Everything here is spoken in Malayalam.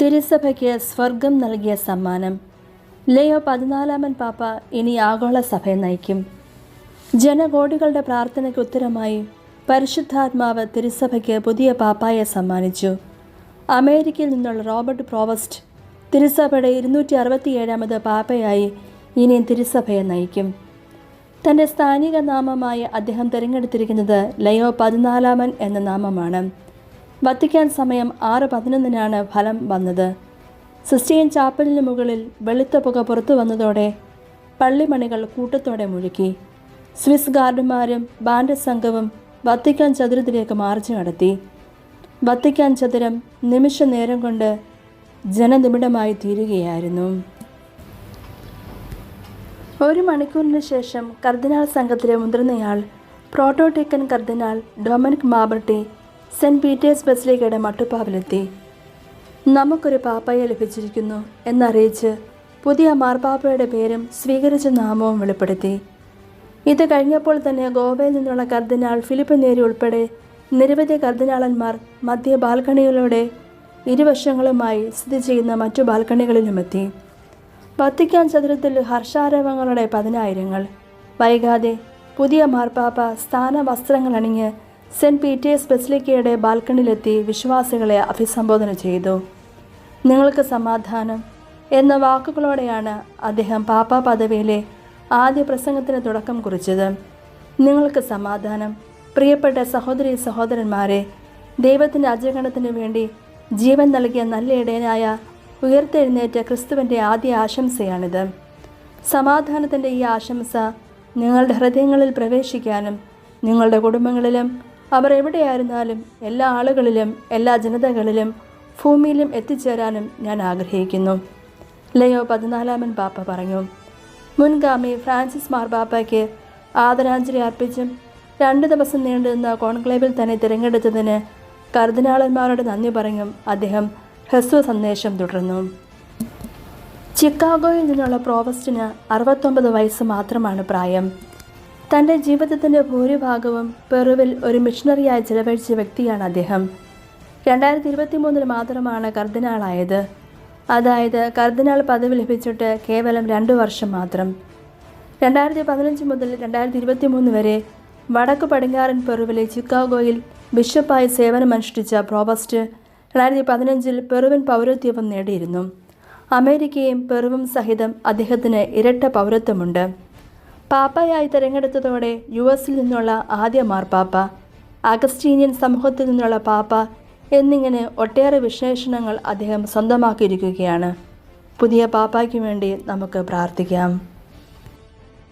തിരുസഭയ്ക്ക് സ്വർഗം നൽകിയ സമ്മാനം. ലയോ പതിനാലാമൻ പാപ്പ ഇനി ആഗോള സഭയെ നയിക്കും. ജനകോടികളുടെ പ്രാർത്ഥനയ്ക്ക് ഉത്തരമായി പരിശുദ്ധാത്മാവ് തിരുസഭയ്ക്ക് പുതിയ പാപ്പായെ സമ്മാനിച്ചു. അമേരിക്കയിൽ നിന്നുള്ള റോബർട്ട് പ്രോവസ്റ്റ് തിരുസഭയുടെ ഇരുന്നൂറ്റി അറുപത്തിയേഴാമത് പാപ്പയായി ഇനിയും തിരുസഭയെ നയിക്കും. തന്റെ സ്ഥാനിക നാമമായി അദ്ദേഹം തിരഞ്ഞെടുത്തിരിക്കുന്നത് ലയോ പതിനാലാമൻ എന്ന നാമമാണ്. വത്തിക്കാൻ സമയം ആറ് പതിനൊന്നിനാണ് ഫലം വന്നത്. സിസ്റ്റീൻ ചാപ്പലിന് മുകളിൽ വെളുത്ത പുക പുറത്തു വന്നതോടെ പള്ളിമണികൾ കൂട്ടത്തോടെ മുഴുക്കി സ്വിസ് ഗാർഡുമാരും ബാൻഡ് സംഘവും വത്തിക്കാൻ ചതുരത്തിലേക്ക് മാർച്ച് നടത്തി. വത്തിക്കാൻ ചതുരം നിമിഷ നേരം കൊണ്ട് ജനനിബിഡമായി തീരുകയായിരുന്നു. ഒരു മണിക്കൂറിന് ശേഷം കർദിനാൾ സംഘത്തിലെ മുതിർന്നയാൾ പ്രോട്ടോടേക്കൻ കർദിനാൾ ഡൊമിനിക് മാബർട്ടി സെന്റ് പീറ്റേഴ്സ് ബസിലിക്കയുടെ മട്ടുപ്പാവിലെത്തി. നമുക്കൊരു പാപ്പയെ ലഭിച്ചിരിക്കുന്നു എന്നറിയിച്ച് പുതിയ മാർപ്പാപ്പയുടെ പേരും സ്വീകരിച്ച നാമവും വെളിപ്പെടുത്തി. ഇത് കഴിഞ്ഞപ്പോൾ തന്നെ ഗോവയിൽ നിന്നുള്ള കർദിനാൾ ഫിലിപ്പ് നേരി ഉൾപ്പെടെ നിരവധി കർദിനാളന്മാർ മധ്യ ബാൽക്കണികളുടെ ഇരുവശങ്ങളുമായി സ്ഥിതി ചെയ്യുന്ന മറ്റു ബാൽക്കണികളിലുമെത്തി. വത്തിക്കാൻ ചതുരത്തിൽ ഹർഷാരവങ്ങളുടെ പതിനായിരങ്ങൾ. വൈകാതെ പുതിയ മാർപ്പാപ്പ സ്ഥാന വസ്ത്രങ്ങൾ അണിഞ്ഞ് സെന്റ് പീറ്റേഴ്സ് ബസിലിക്കയുടെ ബാൽക്കണിയിലെത്തി വിശ്വാസികളെ അഭിസംബോധന ചെയ്തു. നിങ്ങൾക്ക് സമാധാനം എന്ന വാക്കുകളോടെയാണ് അദ്ദേഹം പാപ്പ പദവിയിലെ ആദ്യ പ്രസംഗത്തിന് തുടക്കം കുറിച്ചത്. നിങ്ങൾക്ക് സമാധാനം. പ്രിയപ്പെട്ട സഹോദരി സഹോദരന്മാരെ ദൈവത്തിന്റെ അജഗണത്തിന് വേണ്ടി ജീവൻ നൽകിയ നല്ല ഇടയനായ ഉയർത്തെഴുന്നേറ്റ ക്രിസ്തുവിന്റെ ആദ്യ ആശംസയാണിത്. സമാധാനത്തിന്റെ ഈ ആശംസ നിങ്ങളുടെ ഹൃദയങ്ങളിൽ പ്രവേശിക്കാനും നിങ്ങളുടെ കുടുംബങ്ങളിലും അവർ എവിടെയായിരുന്നാലും എല്ലാ ആളുകളിലും എല്ലാ ജനതകളിലും ഭൂമിയിലും എത്തിച്ചേരാനും ഞാൻ ആഗ്രഹിക്കുന്നു. ലയോ പതിനാലാമൻ പാപ്പ പറഞ്ഞു മുൻഗാമി ഫ്രാൻസിസ് മാർബാപ്പയ്ക്ക് ആദരാഞ്ജലി അർപ്പിച്ചും രണ്ട് ദിവസം നീണ്ടുനിന്ന കോൺക്ലേവിൽ തന്നെ തിരഞ്ഞെടുത്തതിന് കർദിനാളന്മാരോട് നന്ദി പറഞ്ഞും അദ്ദേഹം ഹ്രസ്വ സന്ദേശം തുടർന്നു. ചിക്കാഗോയിൽ നിന്നുള്ള പ്രോവസ്റ്റിന് അറുപത്തൊമ്പത് വയസ്സ് മാത്രമാണ് പ്രായം. തന്റെ ജീവിതത്തിന്റെ ഭൂരിഭാഗവും പെറുവിൽ ഒരു മിഷണറിയായി ചിലവഴിച്ച വ്യക്തിയാണ് അദ്ദേഹം. രണ്ടായിരത്തി ഇരുപത്തി മൂന്നിൽ മാത്രമാണ് കർദിനാളായത്. അതായത് കർദിനാൾ പദവി ലഭിച്ചിട്ട് കേവലം രണ്ടു വർഷം മാത്രം. രണ്ടായിരത്തി പതിനഞ്ച് മുതൽ രണ്ടായിരത്തി ഇരുപത്തി മൂന്ന് വരെ വടക്ക് പടിഞ്ഞാറൻ പെറുവിലെ ചിക്കാഗോയിൽ ബിഷപ്പായി സേവനമനുഷ്ഠിച്ച പ്രോബസ്റ്റ് രണ്ടായിരത്തി പതിനഞ്ചിൽ പെറുവൻ പൗരത്വം നേടിയിരുന്നു. അമേരിക്കയും പെറുവും സഹിതം അദ്ദേഹത്തിന് ഇരട്ട പൗരത്വമുണ്ട്. പാപ്പയായി തിരഞ്ഞെടുത്തതോടെ യു എസിൽ നിന്നുള്ള ആദ്യ മാർപ്പാപ്പ അഗസ്റ്റീനിയൻ സമൂഹത്തിൽ നിന്നുള്ള പാപ്പ എന്നിങ്ങനെ ഒട്ടേറെ വിശേഷണങ്ങൾ അദ്ദേഹം സ്വന്തമാക്കിയിരിക്കുകയാണ്. പുതിയ പാപ്പയ്ക്ക് വേണ്ടി നമുക്ക് പ്രാർത്ഥിക്കാം.